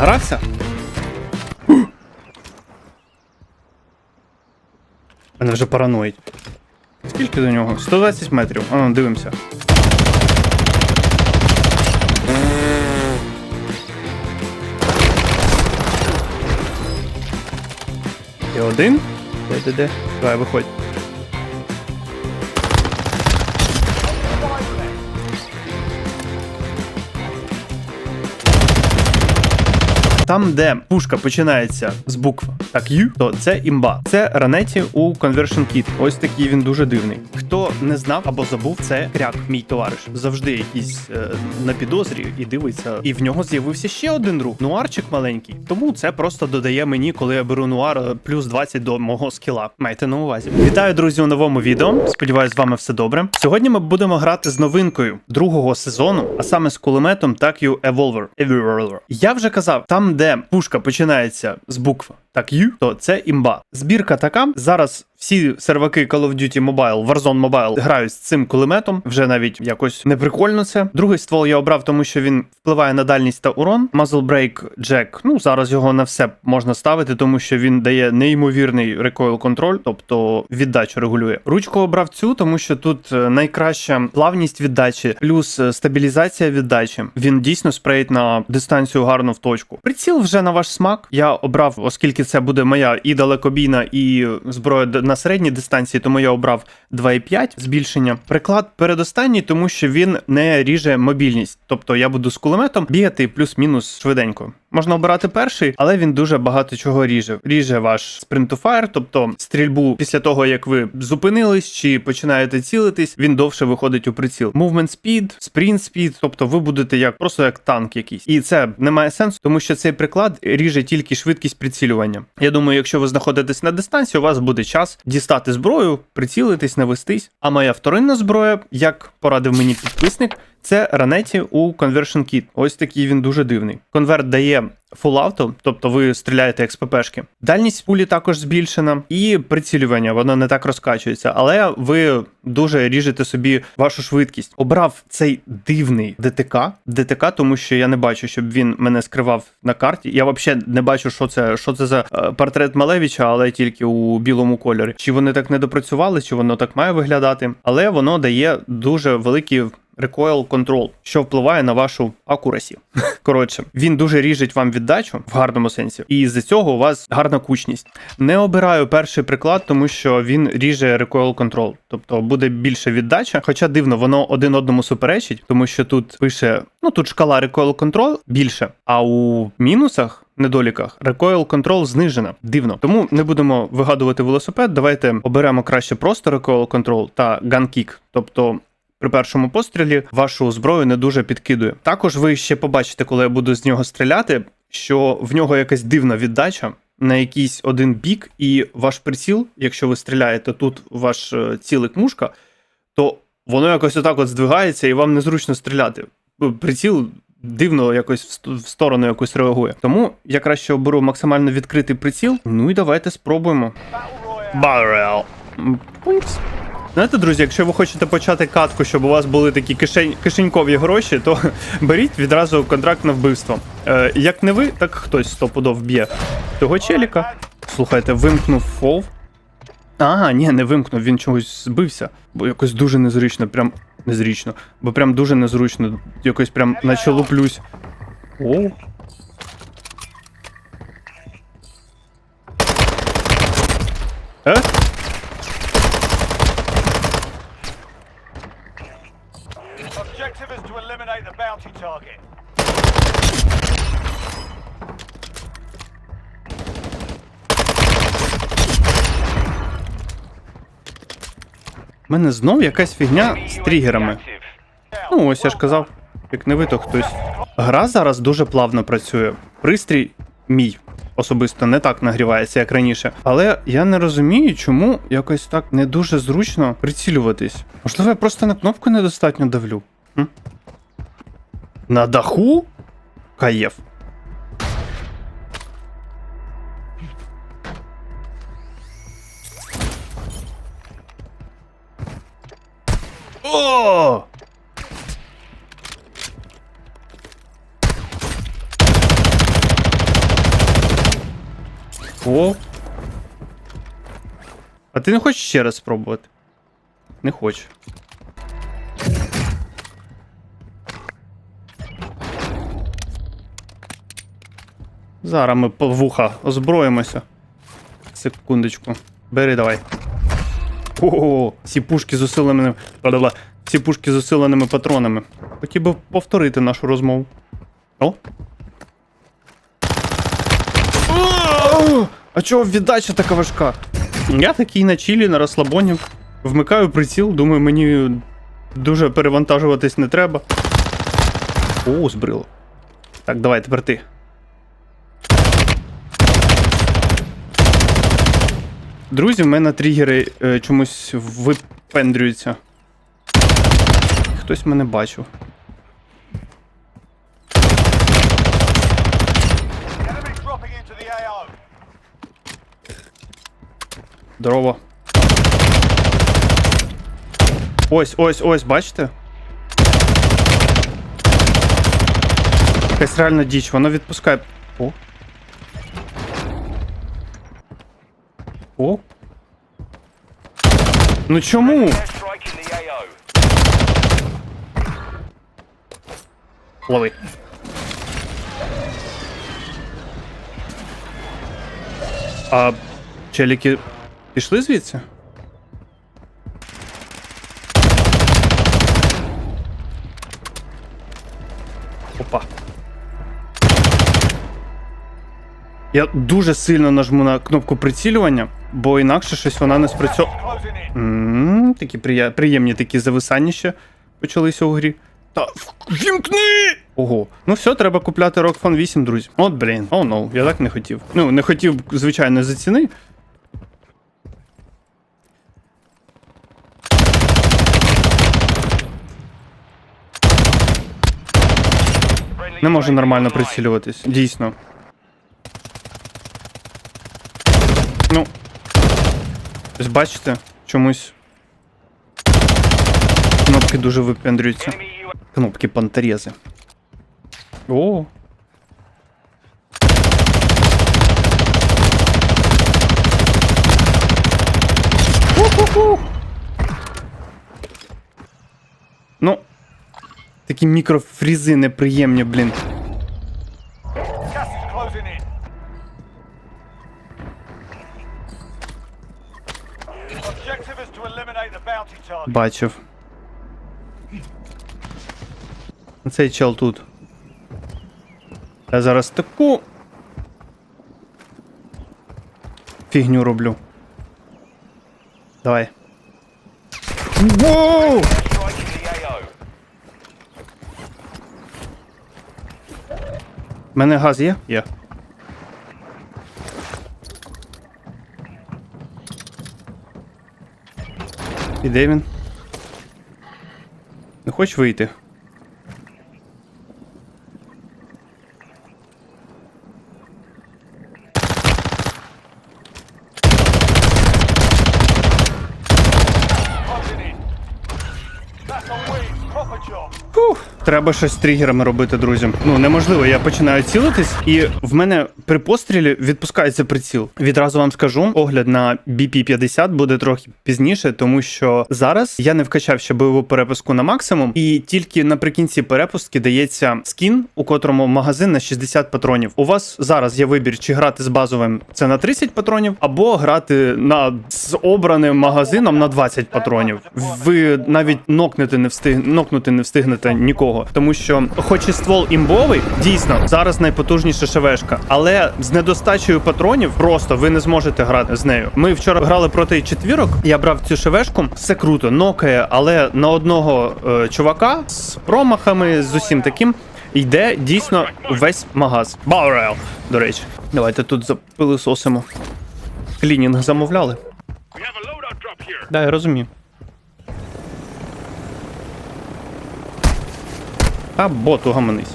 Награвся? Мене вже параноїть. Скільки до нього? 120 метрів. А ну, дивимося. І один. Де, де, де? Давай, виходь. Там, де пушка починається з букв так Ю, то це імба. Це ранеті у Conversion Kit. Ось такий він дуже дивний. Хто не знав або забув, це кряк, мій товариш. Завжди якийсь е, на підозрі і дивиться. І в нього з'явився ще один друг. Нуарчик маленький. Тому це просто додає мені, коли я беру нуар е, плюс 20 до мого скіла. Майте на увазі. Вітаю, друзі, у новому відео. Сподіваюсь, з вами все добре. Сьогодні ми будемо грати з новинкою другого сезону, а саме з кулеметом TACU Evolver. Evolver. Я вже казав, там, де пушка починається з букв так Ю, то це імба. Збірка така. Зараз всі серваки Call of Duty Mobile, Warzone Mobile грають з цим кулеметом. Вже навіть якось неприкольно це. Другий ствол я обрав, тому що він впливає на дальність та урон. Muzzle Brake Jack, ну зараз його на все можна ставити, тому що він дає неймовірний recoil контроль, тобто віддачу регулює. Ручку обрав цю, тому що тут е, найкраща плавність віддачі, плюс е, стабілізація віддачі. Він дійсно спреїть на дистанцію гарно в точку. Приціл вже на ваш смак. Я обрав, оскільки це буде моя і далекобійна, і зброя на середній дистанції, тому я обрав 2,5 збільшення. Приклад передостанній, тому що він не ріже мобільність. Тобто я буду з кулеметом бігати плюс-мінус швиденько. Можна обирати перший, але він дуже багато чого ріже. Ріже ваш to тобто стрільбу після того, як ви зупинились чи починаєте цілитись, він довше виходить у приціл. Movement speed, sprint speed, тобто ви будете як просто як танк якийсь. І це не має сенсу, тому що цей приклад ріже тільки швидкість прицілювання. Я думаю, якщо ви знаходитесь на дистанції, у вас буде час дістати зброю, прицілитись, навестись. А моя вторинна зброя, як порадив мені підписник, це ранеті у Conversion Kit. Ось такий він дуже дивний. Конверт дає auto, тобто ви стріляєте як з ППшки. Дальність пулі також збільшена, і прицілювання воно не так розкачується, але ви дуже ріжете собі вашу швидкість. Обрав цей дивний ДТК, ДТК, тому що я не бачу, щоб він мене скривав на карті. Я взагалі не бачу, що це, що це за е, портрет Малевича, але тільки у білому кольорі. Чи вони так не допрацювали, чи воно так має виглядати, але воно дає дуже великі Recoil Control, що впливає на вашу акурасі. Коротше, він дуже ріжить вам віддачу в гарному сенсі, і з-за цього у вас гарна кучність. Не обираю перший приклад, тому що він ріже Recoil Control, тобто буде більше віддача. Хоча дивно, воно один одному суперечить, тому що тут пише: ну тут шкала Recoil Control більше, а у мінусах. Недоліках Recoil Control знижена. Дивно. Тому не будемо вигадувати велосипед. Давайте оберемо краще просто Recoil Control та Gun Kick. Тобто при першому пострілі вашу зброю не дуже підкидує. Також ви ще побачите, коли я буду з нього стріляти, що в нього якась дивна віддача. На якийсь один бік, і ваш приціл, якщо ви стріляєте тут ваш е, цілик мушка, то воно якось отак от здвигається, і вам незручно стріляти. Приціл дивно якось в в сторону якось реагує. Тому я краще оберу максимально відкритий приціл. Ну і давайте спробуємо. Барел. Знаєте, друзі, якщо ви хочете почати катку, щоб у вас були такі кишень, кишенькові гроші, то беріть відразу контракт на вбивство. Е, як не ви, так хтось стопудов вб'є. Того челіка. Слухайте, вимкнув фов. Ага, ні, не вимкнув, він чогось збився. Бо якось дуже незручно, прям незручно. Бо прям дуже незручно. Якось прям наче луплюсь. Оу. У мене знов якась фігня з тригерами. Ну, ось я ж казав, як не ви, то хтось. Гра зараз дуже плавно працює. Пристрій мій особисто не так нагрівається, як раніше. Але я не розумію, чому якось так не дуже зручно прицілюватись. Можливо, я просто на кнопку недостатньо давлю. М? На даху? Каєв. О! О. А ти не хочеш ще раз спробувати? Не хочу. Зараз ми по вуха озброїмося. Секундочку. Бери давай. О, ці пушки з усиленими. Ці пушки з усиленими патронами. Хотів би повторити нашу розмову. О. О! А чого віддача така важка? Я такий на чилі, на розслабоні. Вмикаю приціл, думаю, мені дуже перевантажуватись не треба. О, збрило. Так, давай, тепер ти. Друзі, в мене тригери е, чомусь випендрюються. Хтось мене бачив. Здорово. Ось, ось, ось, бачите? Якась реальна діч, воно відпускає. О. О. Ну чому? Лови. А челіки пішли звідси? Опа. Я дуже сильно нажму на кнопку прицілювання, бо інакше щось вона не спрацьовує. Такі приємні такі зависання ще почалися у грі. Та вімкни! Ого. Ну все, треба купляти Rock Phone 8, друзі. От, блін. О, ну, я так не хотів. Ну, не хотів, звичайно, за ціни. Не можу нормально прицілюватись. Дійсно. Ну. Ось бачите, чомусь. Кнопки дуже випендрюються. Кнопки пантерези. О. Ну. Такі мікрофрізи неприємні, блін. Gas Цей чел тут. Я зараз таку. Фігню роблю. Давай. Воу! У мене газ є? Є. І де він? Не хочеш вийти? Треба щось з тригерами робити, друзі. Ну неможливо, я починаю цілитись, і в мене при пострілі відпускається приціл. Відразу вам скажу, огляд на BP-50 буде трохи пізніше, тому що зараз я не вкачав ще бойову перепуску на максимум, і тільки наприкінці перепустки дається скін, у котрому магазин на 60 патронів. У вас зараз є вибір, чи грати з базовим це на 30 патронів, або грати на з обраним магазином на 20 патронів. Ви навіть нокнути не встиг нокнути не встигнете нікого, тому що, хоч і ствол імбовий, дійсно зараз найпотужніша ШВшка, але з недостачею патронів просто ви не зможете грати з нею. Ми вчора грали проти четвірок. Я брав цю ШВшку, все круто, нокає, але на одного е, чувака з промахами, з усім таким. Йде дійсно весь магаз. Баурел, до речі. Давайте тут запилисосимо. Клінінг замовляли. Да, я розумію. А бот угаманись.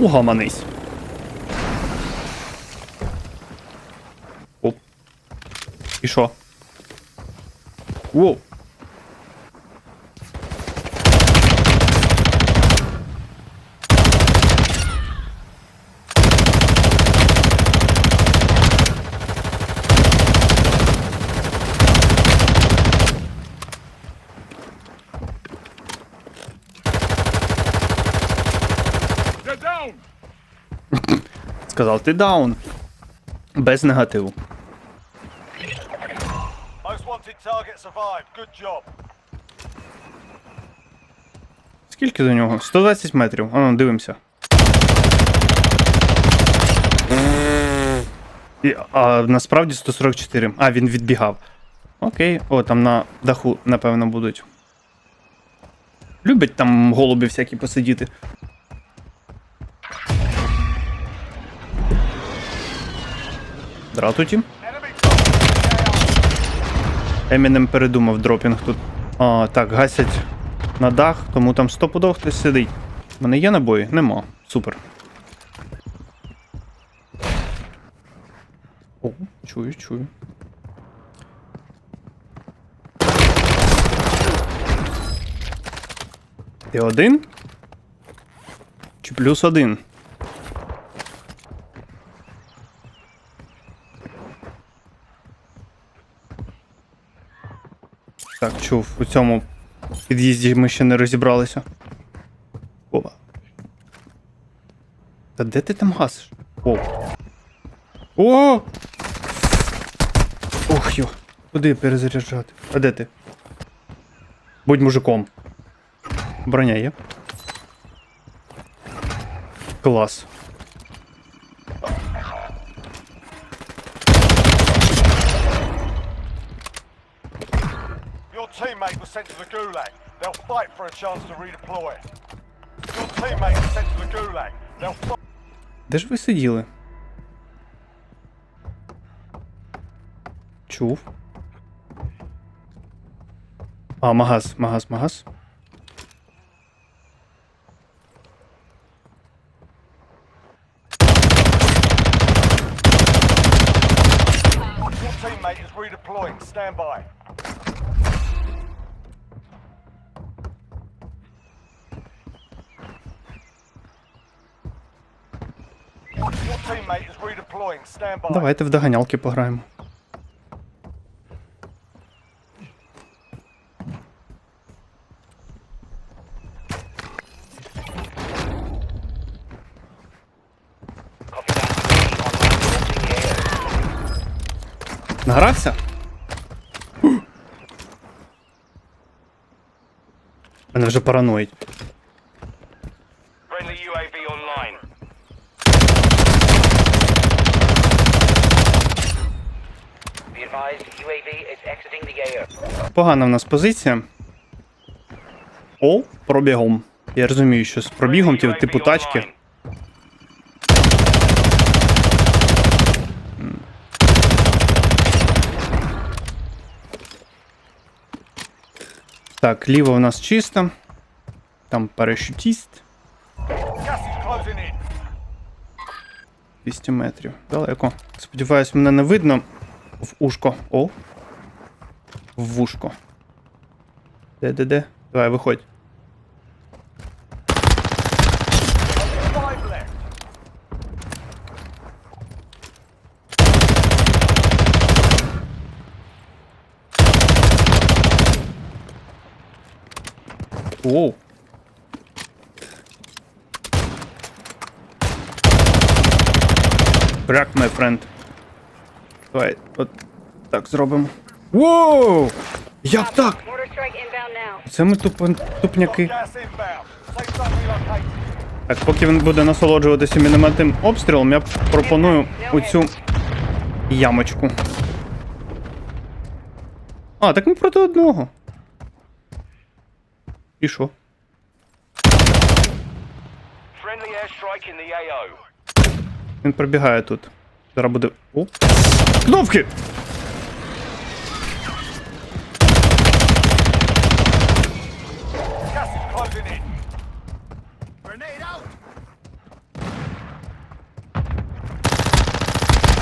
Угаманись. Оп. І що? Воу. Сказав, ти даун. Без негативу. Скільки до нього? 120 метрів. А ну, дивимося. І, а насправді 144. А, він відбігав. Окей. О, там на даху, напевно, будуть. Любять там голуби всякі посидіти. Дратуті. Емінем передумав дропінг тут. А, так, гасять на дах, тому там стопудов хтось сидить. У мене є набої? Нема. Супер. О, чую, чую. Ти один? Чи плюс один? Так, чув, у цьому під'їзді ми ще не розібралися. Опа. Та де ти там гасиш? О! О! Ох йо! Куди перезаряджати? А де ти? Будь мужиком. Броня є. Клас. teammate was sent to the gulag. They'll fight for a chance to redeploy. Your teammate was sent to the gulag. They'll fight. Де ж ви сиділи? Чув. А, магаз, магаз, магаз. Your teammate is redeploying. Stand by. Давайте в доганялки пограємо. Награвся? Мене вже параноїть. Погана в нас позиція. О, пробігом. Я розумію, що з пробігом, ті- типу тачки. Так, ліво у нас чисто. Там парашютіст. Gas is closing in. 200 метрів. Далеко. Сподіваюсь, мене не видно в ушко. О. В вушко. Де, де, де? Давай, виходь. Оу. Брак, my friend. Давай, от так зробимо. Воу! Як так? Це ми тупо, тупняки. Так, поки він буде насолоджуватися мінометним обстрілом, я пропоную оцю ямочку. А, так ми проти одного. І що? Він пробігає тут. Зараз буде. О! Кнопки!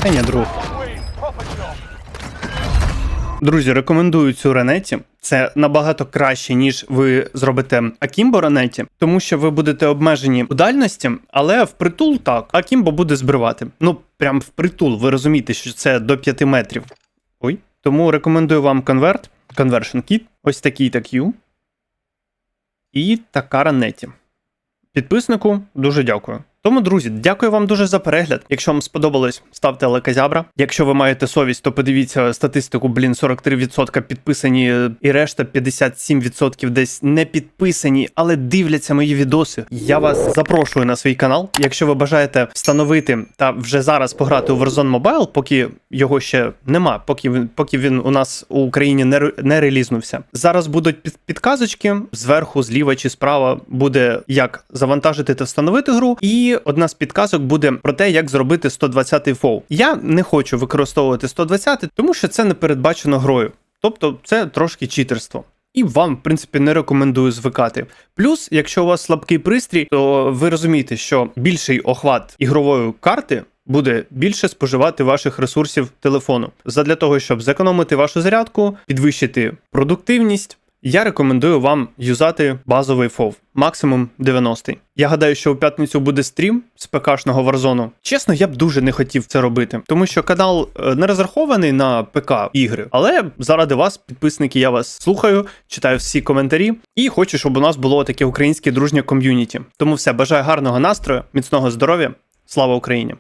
Та ні, друг. Друзі, рекомендую цю ранеті. Це набагато краще, ніж ви зробите Акімбо ранеті, тому що ви будете обмежені у дальності, але впритул так. Акімбо буде збривати. Ну, прям впритул. Ви розумієте, що це до 5 метрів. Ой. Тому рекомендую вам конверт, Conversion Kit, ось такий так Q. І така ранеті. Підписнику дуже дякую. Тому, друзі, дякую вам дуже за перегляд. Якщо вам сподобалось, ставте леказябра. Якщо ви маєте совість, то подивіться статистику. Блін, 43% підписані, і решта 57% десь не підписані, але дивляться мої відоси. Я вас запрошую на свій канал. Якщо ви бажаєте встановити та вже зараз пограти у Warzone Mobile, поки його ще нема, поки він поки він у нас у Україні не, не релізнувся. Зараз будуть під, підказочки зверху, зліва чи справа буде як завантажити та встановити гру. І одна з підказок буде про те, як зробити 120-й фоу. Я не хочу використовувати 120-й, тому що це не передбачено грою. Тобто це трошки читерство. І вам, в принципі, не рекомендую звикати. Плюс, якщо у вас слабкий пристрій, то ви розумієте, що більший охват ігрової карти буде більше споживати ваших ресурсів телефону. Задля того, щоб зекономити вашу зарядку, підвищити продуктивність. Я рекомендую вам юзати базовий фов, максимум 90. Я гадаю, що у п'ятницю буде стрім з ПКшного Warzone. Чесно, я б дуже не хотів це робити, тому що канал е, не розрахований на ПК ігри. Але заради вас, підписники, я вас слухаю, читаю всі коментарі і хочу, щоб у нас було таке українське дружнє ком'юніті. Тому все, бажаю гарного настрою, міцного здоров'я. Слава Україні!